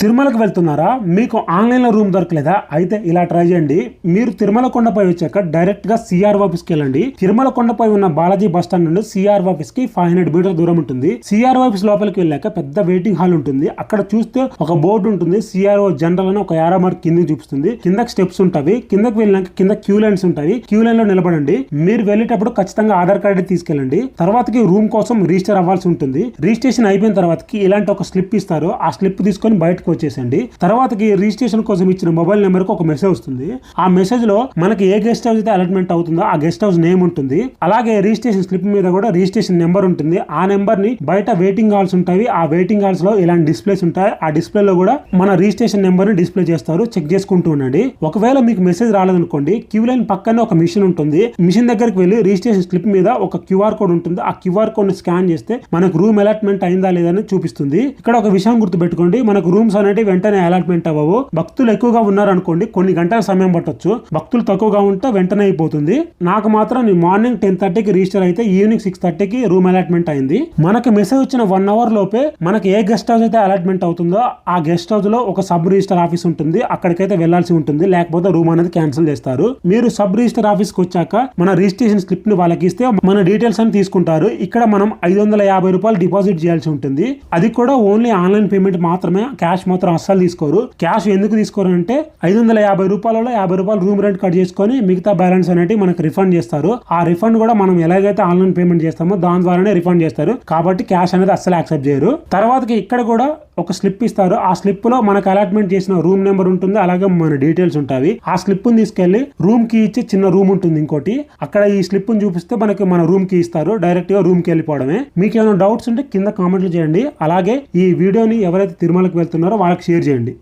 తిరుమలకు వెళ్తున్నారా? మీకు ఆన్లైన్లో రూమ్ దొరకలేదా? అయితే ఇలా ట్రై చేయండి. మీరు తిరుమల కొండపై వచ్చాక డైరెక్ట్గా సిఆర్ ఆఫీస్కి వెళ్ళండి. తిరుమల కొండపై ఉన్న బాలాజీ బస్ స్టాండ్ నుండి సిఆర్ ఆఫీస్కి ఫైవ్ హండ్రెడ్ మీటర్ దూరం ఉంటుంది. సిఆర్ ఆఫీస్ లోపలికి వెళ్ళాక పెద్ద వెయిటింగ్ హాల్ ఉంటుంది. అక్కడ చూస్తే ఒక బోర్డు ఉంటుంది. సిఆర్ఓ జనరల్ అని ఒక యారో మార్క్ కిందకి చూపిస్తుంది. కిందకి స్టెప్స్ ఉంటాయి. కిందకి వెళ్ళినాక కింద క్యూ లైన్స్ ఉంటాయి. క్యూ లైన్లో నిలబడండి. మీరు వెళ్ళేటప్పుడు ఖచ్చితంగా ఆధార్ కార్డు తీసుకెళ్ళండి. తర్వాతకి రూమ్ కోసం రిజిస్టర్ అవ్వాల్సి ఉంటుంది. రిజిస్ట్రేషన్ అయిపోయిన తర్వాతకి ఇలాంటి ఒక స్లిప్ ఇస్తారు. ఆ స్లిప్ తీసుకొని బయటకు వచ్చేసండి. తర్వాతకి రిజిస్ట్రేషన్ కోసం ఇచ్చిన మొబైల్ నెంబర్కి ఒక మెసేజ్ వస్తుంది. ఆ మెసేజ్లో మనకి ఏ గెస్ట్ హౌస్ అయితే అలాట్మెంట్ అవుతుందో ఆ గెస్ట్ హౌస్ నేమ్ ఉంటుంది. అలాగే రిజిస్ట్రేషన్ స్లిప్ మీద కూడా రిజిస్ట్రేషన్ నెంబర్ ఉంటుంది. ఆ నెంబర్ని బయట వెయిటింగ్ హాల్స్ ఉంటాయి. ఆ వెయిటింగ్ హాల్స్లో ఇలాంటి డిస్ప్లేస్ ఉంటాయి. ఆ డిస్ప్లే లో కూడా మన రిజిస్ట్రేషన్ నెంబర్ని డిస్ప్లే చేస్తారు. చెక్ చేసుకుంటూ ఉండండి. ఒకవేళ మీకు మెసేజ్ రాలేదనుకోండి క్యూ లైన్ పక్కనే ఒక మిషన్ ఉంటుంది. మిషన్ దగ్గరికి వెళ్ళి రిజిస్ట్రేషన్ స్లిప్ మీద ఒక క్యూఆర్ కోడ్ ఉంటుంది. ఆ క్యూఆర్ కోడ్ని స్కాన్ చేస్తే మనకు రూమ్ అలాట్మెంట్ అయిందా లేదా అని చూపిస్తుంది. ఇక్కడ ఒక విషయం గుర్తుపెట్టుకోండి. మనకు రూమ్స్ అనేవి వెంటనే అలాట్మెంట్ అవ్వవు. భక్తులు ఎక్కువగా ఉన్నారనుకోండి కొన్ని గంటల సమయం పట్టొచ్చు. భక్తులు తక్కువగా ఉంటే వెంటనే అయిపోతుంది. నాకు మాత్రం మార్నింగ్ టెన్ థర్టీకి రిజిస్టర్ అయితే ఈవినింగ్ సిక్స్ థర్టీకి రూమ్ అలాట్మెంట్ అయింది. మనకి మెసేజ్ వచ్చిన వన్ అవర్ లోపే మనకి ఏ గెస్ట్ హౌస్ అయితే అలాట్మెంట్ అవుతుందో ఆ గెస్ట్ హౌస్లో ఒక సబ్ రిజిస్టర్ ఆఫీస్ ఉంటుంది. అక్కడికైతే వెళ్ళాల్సి ఉంటుంది. లేకపోతే రూమ్ అనేది క్యాన్సిల్ చేస్తారు. మీరు సబ్ రిజిస్టర్ ఆఫీస్కి వచ్చాక మన రిజిస్ట్రేషన్ స్లిప్ని వాళ్ళకి ఇస్తే మన డీటెయిల్స్ అని తీసుకుంటారు. ఇక్కడ మనం ఐదు వందల యాభై రూపాయలు డిపాజిట్ చేయాల్సి ఉంటుంది. అది కూడా ఓన్లీ ఆన్లైన్ పేమెంట్ మాత్రమే. క్యాష్ మాత్రం అస్సలు తీసుకోరు. క్యాష్ ఎందుకు తీసుకోరు అంటే ఐదు వందల యాభై రూపాయలలో యాభై రూపాయలు రూమ్ రెంట్ కట్ చేసుకొని మిగతా బ్యాలెన్స్ అనేది మనకు రిఫండ్ చేస్తారు. ఆ రిఫండ్ కూడా మనం ఎలాగైతే ఆన్లైన్ పేమెంట్ చేస్తామో దాని ద్వారానే రిఫండ్ చేస్తారు. కాబట్టి క్యాష్ అనేది అస్సలు యాక్సెప్ట్ చేయరు. తర్వాతకి ఇక్కడ కూడా ఒక స్లిప్ ఇస్తారు. ఆ స్లిప్లో మనకు అలాట్మెంట్ చేసిన రూమ్ నెంబర్ ఉంటుంది. అలాగే మన డీటెయిల్స్ ఉంటాయి. ఆ స్లిప్ని తీసుకెళ్ళి రూమ్కి ఇచ్చి చిన్న రూమ్ ఉంటుంది ఇంకోటి. అక్కడ ఈ స్లిప్ని చూపిస్తే మనకి మన రూమ్కి ఇస్తారు. డైరెక్ట్గా రూమ్కి వెళ్ళిపోవడమే. మీకు ఏమైనా డౌట్స్ ఉంటే కింద కామెంట్లు చేయండి. అలాగే ఈ వీడియోని ఎవరైతే తిరుమలకి వెళ్తున్నారో వాళ్ళకి షేర్ చేయండి.